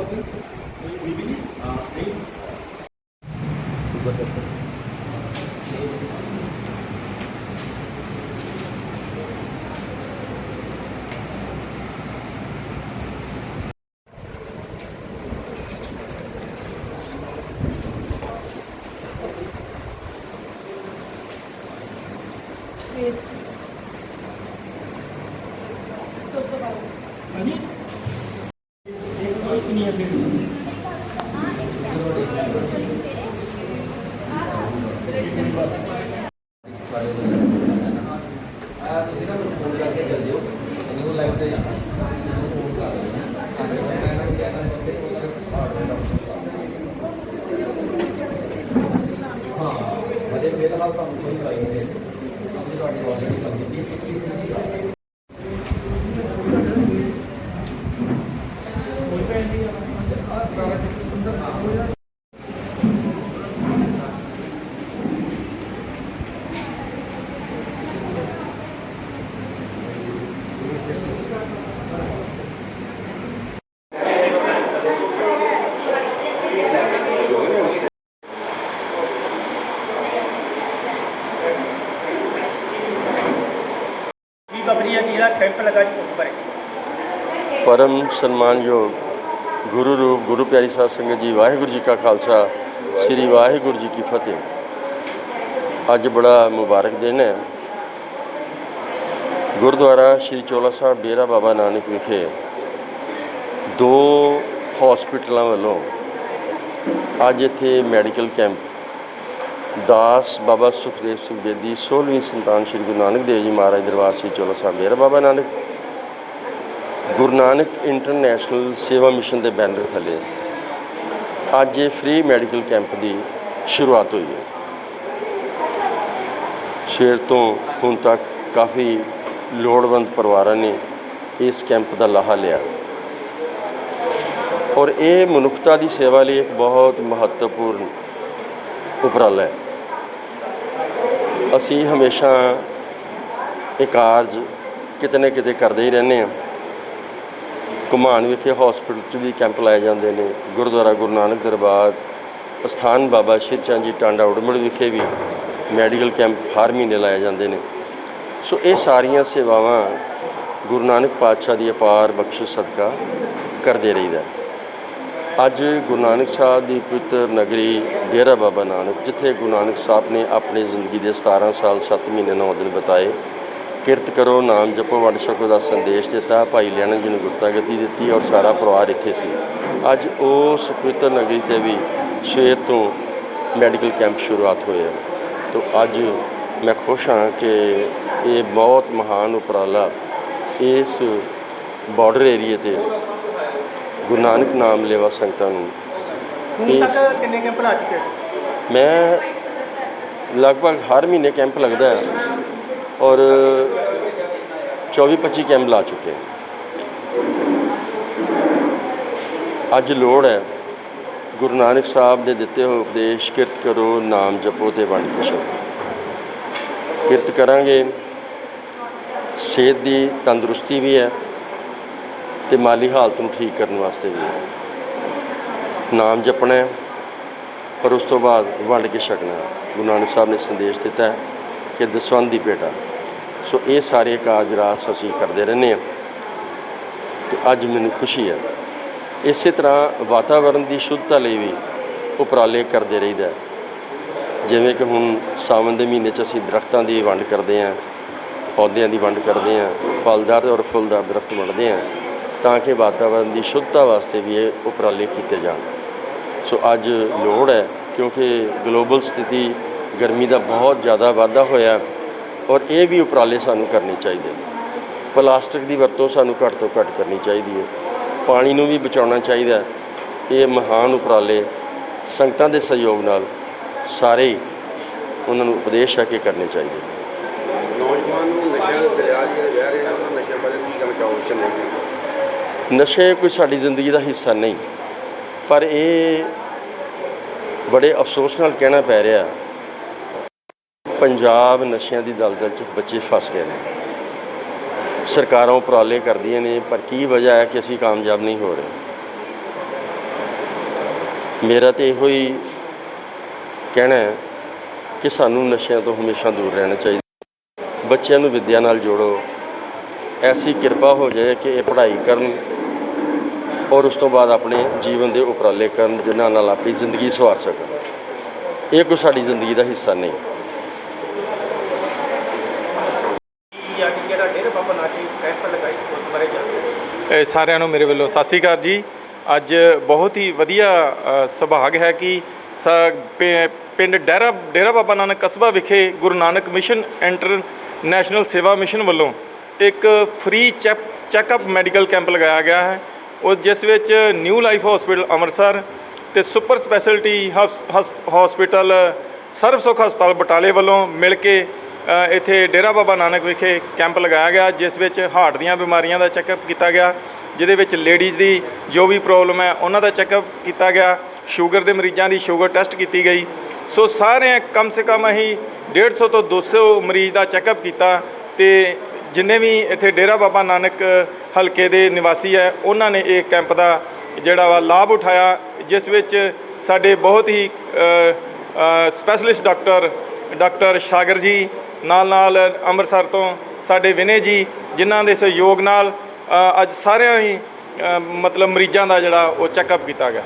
ਦਵਾਈ ਚੱਲਦੀ ਹੈ ਬਾਕੀ ਬੀਬੀ ਜੀ ਹਾਂ ਨਹੀਂ ਸ਼ੂਗਰ ਟੈਸਟ ਆ ਤੁਸੀਂ ਨਾ ਮੈਨੂੰ ਫੋਨ ਕਰਕੇ ਚੱਲ ਜਿਓ ਨਿਊ ਲਾਈਫ ਦੇ ਹਾਂ ਮਦੇ ਮੇਰੇ ਹਾਲ ਤਾਂ ਕੋਈ ਪਾਈ ਨਹੀਂ ਆਪਣੀ ਤੁਹਾਡੀ ਆਲਰੇਡੀ ਲੱਗੀ ਸੀ ਕੀ ਸੀ ਵੀ ਬਬਰੀਆ ਜੀ ਦਾ ਕੈਂਪ ਲਗਾ ਜੀ ਉਸ ਬਾਰੇ ਪਰਮ ਸਨਮਾਨਯੋਗ ਗੁਰੂ ਰੂਪ ਗੁਰੂ ਪਿਆਰੀ ਸਾਧ ਸੰਗਤ ਜੀ ਵਾਹਿਗੁਰੂ ਜੀ ਕਾ ਖਾਲਸਾ ਸ੍ਰੀ ਵਾਹਿਗੁਰੂ ਜੀ ਕੀ ਫਤਿਹ ਅੱਜ ਬੜਾ ਮੁਬਾਰਕ ਦਿਨ ਹੈ ਗੁਰਦੁਆਰਾ ਸ੍ਰੀ ਚੋਲਾ ਸਾਹਿਬ ਡੇਰਾ ਬਾਬਾ ਨਾਨਕ ਵਿਖੇ ਦੋ ਹਸਪੀਟਲਾਂ ਵੱਲੋਂ ਅੱਜ ਇੱਥੇ ਮੈਡੀਕਲ ਕੈਂਪ ਦਾਸ ਬਾਬਾ ਸੁਖਦੇਵ ਸਿੰਘ ਬੇਦੀ 16ਵੀਂ ਸੰਤਾਨ ਸ੍ਰੀ ਗੁਰੂ ਨਾਨਕ ਦੇਵ ਜੀ ਮਹਾਰਾਜ ਦਰਬਾਰ ਸ੍ਰੀ ਚੋਲਾ ਸਾਹਿਬ ਡੇਰਾ ਬਾਬਾ ਨਾਨਕ। ਗੁਰੂ ਨਾਨਕ ਇੰਟਰਨੈਸ਼ਨਲ ਸੇਵਾ ਮਿਸ਼ਨ ਦੇ ਬੈਨਰ ਥੱਲੇ ਅੱਜ ਇਹ ਫ੍ਰੀ ਮੈਡੀਕਲ ਕੈਂਪ ਦੀ ਸ਼ੁਰੂਆਤ ਹੋਈ ਹੈ। ਸ਼ੇਰ ਤੋਂ ਹੁਣ ਤੱਕ ਕਾਫੀ ਲੋੜਵੰਦ ਪਰਿਵਾਰਾਂ ਨੇ ਇਸ ਕੈਂਪ ਦਾ ਲਾਹਾ ਲਿਆ। ਔਰ ਇਹ ਮਨੁੱਖਤਾ ਦੀ ਸੇਵਾ ਲਈ ਇੱਕ ਬਹੁਤ ਮਹੱਤਵਪੂਰਨ ਉਪਰਾਲਾ ਹੈ। ਅਸੀਂ ਹਮੇਸ਼ਾ ਇਹ ਕਾਰਜ ਕਿਤੇ ਨਾ ਕਿਤੇ ਕਰਦੇ ਹੀ ਰਹਿੰਦੇ ਹਾਂ। ਘੁਮਾਣ ਵਿਖੇ ਹਸਪੀਟਲ 'ਚ ਵੀ ਕੈਂਪ ਲਾਏ ਜਾਂਦੇ ਨੇ, ਗੁਰਦੁਆਰਾ ਗੁਰੂ ਨਾਨਕ ਦਰਬਾਰ, ਅਸਥਾਨ ਬਾਬਾ ਸ਼੍ਰੀ ਚੰਦ ਜੀ ਟਾਂਡਾ ਉੜਮੜ ਵਿਖੇ ਵੀ ਮੈਡੀਕਲ ਕੈਂਪ ਹਰ ਮਹੀਨੇ ਲਾਏ ਜਾਂਦੇ ਨੇ। ਸੋ ਇਹ ਸਾਰੀਆਂ ਸੇਵਾਵਾਂ ਗੁਰੂ ਨਾਨਕ ਪਾਤਸ਼ਾਹ ਦੀ ਅਪਾਰ ਬਖਸ਼ਿਸ਼ ਸਦਕਾ ਕਰਦੇ ਰਹੀਦਾ। ਅੱਜ ਗੁਰੂ ਨਾਨਕ ਸਾਹਿਬ ਦੀ ਪਵਿੱਤਰ ਨਗਰੀ ਡੇਰਾ ਬਾਬਾ ਨਾਨਕ, ਜਿੱਥੇ ਗੁਰੂ ਨਾਨਕ ਸਾਹਿਬ ਨੇ ਆਪਣੀ ਜ਼ਿੰਦਗੀ ਦੇ 17 ਸਾਲ 7 ਮਹੀਨੇ 9 ਦਿਨ ਬਿਤਾਏ। ਕਿਰਤ ਕਰੋ, ਨਾਮ ਜਪੋ, ਵੰਡ ਛਕੋ ਦਾ ਸੰਦੇਸ਼ ਦਿੱਤਾ, ਭਾਈ ਲੈਣਾ ਜੀ ਨੂੰ ਗੁਰਤਾ ਗਤੀ ਦਿੱਤੀ ਔਰ ਸਾਰਾ ਪਰਿਵਾਰ ਇੱਥੇ ਸੀ। ਅੱਜ ਉਸ ਪਵਿੱਤਰ ਨਗਰੀ ਤੇ ਵੀ ਸ਼ੇਰ ਤੋਂ ਮੈਡੀਕਲ ਕੈਂਪ ਸ਼ੁਰੂਆਤ ਹੋਇਆ ਤੋ ਅੱਜ ਮੈਂ ਖੁਸ਼ ਹਾਂ ਕਿ ਇਹ ਬਹੁਤ ਮਹਾਨ ਉਪਰਾਲਾ ਇਸ ਬਾਰਡਰ ਏਰੀਏ ਤੇ ਗੁਰੂ ਨਾਨਕ ਨਾਮ ਲੈਵਾ ਸੰਗਤਾਂ ਨੂੰ ਹੁਣ ਇਹ- ਤੱਕ ਕਿੰਨੇ ਕੈਂਪ ਲਾ ਚੁੱਕੇ? ਮੈਂ ਲਗਭਗ ਹਰ ਮਹੀਨੇ ਕੈਂਪ ਲੱਗਦਾ ਹੈ ਔਰ 24 25 ਕੈਂਪ ਲਾ ਚੁੱਕੇ। ਅੱਜ ਲੋੜ ਹੈ ਗੁਰੂ ਨਾਨਕ ਸਾਹਿਬ ਦੇ ਦਿੱਤੇ ਹੋਏ ਉਪਦੇਸ਼ ਕਿਰਤ ਕਰੋ ਨਾਮ ਜਪੋ ਤੇ ਵੰਡ ਕੇ ਛਕੋ ਕਿਰਤ ਕਰਾਂਗੇ ਸਿਹਤ ਦੀ ਤੰਦਰੁਸਤੀ ਵੀ ਹੈ ਤੇ ਮਾਲੀ ਹਾਲਤ ਨੂੰ ਠੀਕ ਕਰਨ ਵਾਸਤੇ ਵੀ ਨਾਮ ਜਪਣਾ ਪਰ ਉਸ ਤੋਂ ਬਾਅਦ ਵੰਡ ਕੇ ਛਕਣਾ ਗੁਰੂ ਨਾਨਕ ਸਾਹਿਬ ਨੇ ਸੰਦੇਸ਼ ਦਿੱਤਾ ਕਿ ਦਸਵੰਧ ਦੀ ਭੇਟਾ ਸੋ ਇਹ ਸਾਰੇ ਕਾਰਜ ਰਾਸ ਅਸੀਂ ਕਰਦੇ ਰਹਿੰਦੇ ਹਾਂ ਤੇ ਅੱਜ ਮੈਨੂੰ ਖੁਸ਼ੀ ਹੈ। ਇਸੇ ਤਰ੍ਹਾਂ ਵਾਤਾਵਰਣ ਦੀ ਸ਼ੁੱਧਤਾ ਲਈ ਵੀ ਉਪਰਾਲੇ ਕਰਦੇ ਰਹੀਦਾ ਜਿਵੇਂ ਕਿ ਹੁਣ ਸਾਵਣ ਦੇ ਮਹੀਨੇ 'ਚ ਅਸੀਂ ਦਰਖਤਾਂ ਦੀ ਵੰਡ ਕਰਦੇ ਹਾਂ, ਪੌਦਿਆਂ ਦੀ ਵੰਡ ਕਰਦੇ ਹਾਂ, ਫਲਦਾਰ ਔਰ ਫੁੱਲਦਾਰ ਦਰਖਤ ਵੰਡਦੇ ਹਾਂ। ਤਾਂ ਕਿ ਵਾਤਾਵਰਣ ਦੀ ਸ਼ੁੱਧਤਾ ਵਾਸਤੇ ਵੀ ਇਹ ਉਪਰਾਲੇ ਕੀਤੇ ਜਾਣ। ਸੋ ਅੱਜ ਲੋੜ ਹੈ ਕਿਉਂਕਿ ਗਲੋਬਲ ਸਥਿਤੀ ਗਰਮੀ ਦਾ ਬਹੁਤ ਜ਼ਿਆਦਾ ਵਾਧਾ ਹੋਇਆ ਔਰ ਇਹ ਵੀ ਉਪਰਾਲੇ ਸਾਨੂੰ ਕਰਨੇ ਚਾਹੀਦੇ ਨੇ। ਪਲਾਸਟਿਕ ਦੀ ਵਰਤੋਂ ਸਾਨੂੰ ਘੱਟ ਤੋਂ ਘੱਟ ਕਰਨੀ ਚਾਹੀਦੀ ਹੈ। ਪਾਣੀ ਨੂੰ ਵੀ ਬਚਾਉਣਾ ਚਾਹੀਦਾ ਇਹ ਮਹਾਨ ਉਪਰਾਲੇ ਸੰਗਤਾਂ ਦੇ ਸਹਿਯੋਗ ਨਾਲ ਸਾਰੇ ਉਹਨਾਂ ਨੂੰ ਉਪਦੇਸ਼ ਹੈ ਕਿ ਕਰਨੇ ਚਾਹੀਦੇ ਨੇ। ਨੌਜਵਾਨ ਨੂੰ ਨਸ਼ਿਆਂ ਦੇ ਦਰਿਆ ਜਿਹੜੇ ਵਹਿ ਰਹੇ ਨੇ, ਉਹਨਾਂ ਨਸ਼ਿਆਂ ਬਾਰੇ ਕੀ ਕਹਿਣਾ ਚਾਹੋਗੇ ਨਹੀਂ ਨਸ਼ੇ ਕੋਈ ਸਾਡੀ ਜ਼ਿੰਦਗੀ ਦਾ ਹਿੱਸਾ ਨਹੀਂ। ਪਰ ਇਹ ਬੜੇ ਅਫਸੋਸ ਨਾਲ ਕਹਿਣਾ ਪੈ ਰਿਹਾ। ਪੰਜਾਬ ਨਸ਼ਿਆਂ ਦੀ ਦਲਦਲ 'ਚ ਬੱਚੇ ਫਸ ਗਏ ਨੇ। ਸਰਕਾਰਾਂ ਉਪਰਾਲੇ ਕਰਦੀਆਂ ਨੇ, ਪਰ ਕੀ ਵਜ੍ਹਾ ਹੈ ਕਿ ਅਸੀਂ ਕਾਮਯਾਬ ਨਹੀਂ ਹੋ ਰਹੇ? ਮੇਰਾ ਤੇ ਇਹੋ ਹੀ ਕਹਿਣਾ ਹੈ ਕਿ ਸਾਨੂੰ ਨਸ਼ਿਆਂ ਤੋਂ ਹਮੇਸ਼ਾ ਦੂਰ ਰਹਿਣਾ ਚਾਹੀਦਾ। ਬੱਚਿਆਂ ਨੂੰ ਵਿੱਦਿਆ ਨਾਲ ਜੋੜੋ। ਐਸੀ ਕਿਰਪਾ ਹੋ ਜਾਏ ਕਿ ਇਹ ਪੜ੍ਹਾਈ ਕਰਨ ਔਰ ਉਸ ਤੋਂ ਬਾਅਦ ਆਪਣੇ ਜੀਵਨ ਦੇ ਉਪਰਾਲੇ ਕਰਨ, ਜਿਨ੍ਹਾਂ ਨਾਲ ਆਪਣੀ ਜ਼ਿੰਦਗੀ ਸਵਾਰ ਸਕਣ। ਇਹ ਕੋਈ ਸਾਡੀ ਜ਼ਿੰਦਗੀ ਦਾ ਹਿੱਸਾ ਨਹੀਂ। ਸਾਰਿਆਂ ਨੂੰ ਮੇਰੇ ਵੱਲੋਂ ਸਤਿ ਸ਼੍ਰੀ ਅਕਾਲ ਜੀ। ਅੱਜ ਬਹੁਤ ਹੀ ਵਧੀਆ ਸੁਭਾਗ ਹੈ ਕਿ ਸ- ਪਿੰਡ ਡੇਰਾ ਡੇਰਾ ਬਾਬਾ ਨਾਨਕ ਕਸਬਾ ਵਿਖੇ Guru Nanak mission international Seva mission ਵੱਲੋਂ ਇੱਕ ਫ੍ਰੀ ਚੈਪ, ਚੈੱਕਅਪ ਮੈਡੀਕਲ ਕੈਂਪ ਲਗਾਇਆ ਗਿਆ ਹੈ। ਉਹ ਜਿਸ ਵਿੱਚ ਨਿਊ ਲਾਈਫ ਹਸਪੀਟਲ ਅੰਮ੍ਰਿਤਸਰ ਤੇ ਸੁਪਰ ਸਪੈਸ਼ਲਿਟੀ ਹਸਪੀਟਲ ਸਰਬ ਸੁੱਖ ਹਸਪਤਾਲ ਬਟਾਲੇ ਵੱਲੋਂ ਮਿਲ ਕੇ ਇੱਥੇ ਡੇਰਾ ਬਾਬਾ ਨਾਨਕ ਵਿਖੇ ਕੈਂਪ ਲਗਾਇਆ ਗਿਆ, ਜਿਸ ਵਿੱਚ ਹਾਰਟ ਦੀਆਂ ਬਿਮਾਰੀਆਂ ਦਾ ਚੈੱਕਅਪ ਕੀਤਾ ਗਿਆ, ਜਿਹਦੇ ਵਿੱਚ ਲੇਡੀਜ਼ ਦੀ ਜੋ ਵੀ ਪ੍ਰੋਬਲਮ ਹੈ, ਉਹਨਾਂ ਦਾ ਚੈੱਕਅਪ ਕੀਤਾ ਗਿਆ, ਸ਼ੂਗਰ ਦੇ ਮਰੀਜ਼ਾਂ ਦੀ ਸ਼ੂਗਰ ਟੈਸਟ ਕੀਤੀ ਗਈ। ਸੋ ਸਾਰੇ ਕਮ ਸੇ ਕਮ ਅਸੀਂ 150 ਤੋਂ 200 ਮਰੀਜ਼ ਦਾ ਚੈੱਕਅਪ ਕੀਤਾ ਤੇ ਜਿੰਨੇ ਵੀ ਇੱਥੇ ਡੇਰਾ ਬਾਬਾ ਨਾਨਕ ਹਲਕੇ ਦੇ ਨਿਵਾਸੀ ਹੈ, ਉਹਨਾਂ ਨੇ ਇਹ ਕੈਂਪ ਦਾ ਜਿਹੜਾ ਵਾ ਲਾਭ ਉਠਾਇਆ, ਜਿਸ ਵਿੱਚ ਸਾਡੇ ਬਹੁਤ ਹੀ specialist doctor doctor Shagar ji ਨਾਲ ਨਾਲ ਅੰਮ੍ਰਿਤਸਰ ਤੋਂ ਸਾਡੇ ਵਿਨੇ ਜੀ, ਜਿਨ੍ਹਾਂ ਦੇ ਸਹਿਯੋਗ ਨਾਲ ਅੱਜ ਸਾਰਿਆਂ ਹੀ ਮਤਲਬ ਮਰੀਜ਼ਾਂ ਦਾ ਜਿਹੜਾ ਉਹ ਚੈੱਕਅਪ ਕੀਤਾ ਗਿਆ।